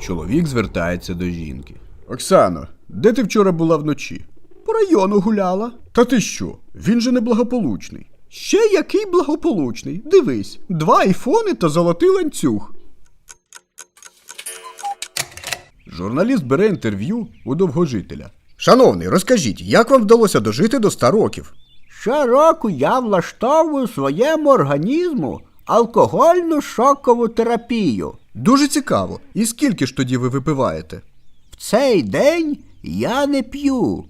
Чоловік звертається до жінки. Оксано, де ти вчора була вночі? По району гуляла. Та ти що? Він же неблагополучний. Ще який благополучний. Дивись, два айфони та золотий ланцюг. Журналіст бере інтерв'ю у довгожителя. Шановний, розкажіть, як вам вдалося дожити до 100 років? Щороку я влаштовую своєму організму алкогольну шокову терапію. Дуже цікаво. І скільки ж тоді ви випиваєте? В цей день я не п'ю.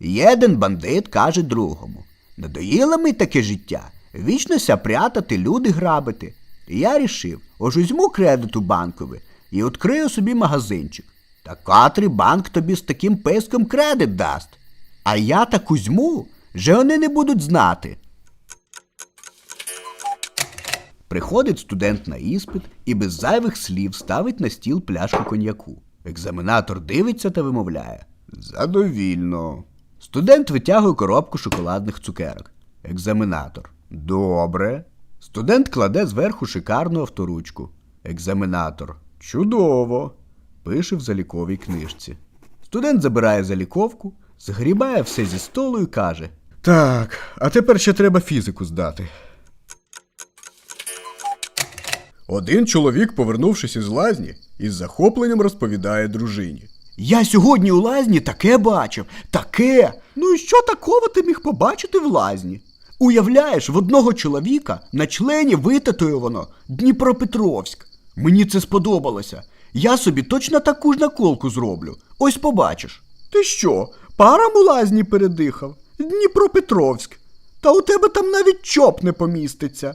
Єден бандит каже другому. Надоїло ми таке життя. Вічно ся прятати, люди грабити. Я рішив, ож візьму кредит у банкові і відкрию собі магазинчик. Та котрий банк тобі з таким писком кредит дасть. А я так узьму, же вони не будуть знати. Приходить студент на іспит і без зайвих слів ставить на стіл пляшку коньяку. Екзаменатор дивиться та вимовляє. Задовільно. Студент витягує коробку шоколадних цукерок. Екзаменатор. Добре. Студент кладе зверху шикарну авторучку. Екзаменатор. Чудово. Пише в заліковій книжці. Студент забирає заліковку, згрібає все зі столу і каже: Так, а тепер ще треба фізику здати. Один чоловік, повернувшись із лазні, із захопленням розповідає дружині. Я сьогодні у лазні таке бачив, таке. Ну і що такого ти міг побачити в лазні? Уявляєш, в одного чоловіка на члені витатуєвано Дніпропетровськ. Мені це сподобалося. Я собі точно таку ж наколку зроблю. Ось побачиш. Ти що, парам у лазні передихав? Дніпропетровськ. Та у тебе там навіть чоп не поміститься.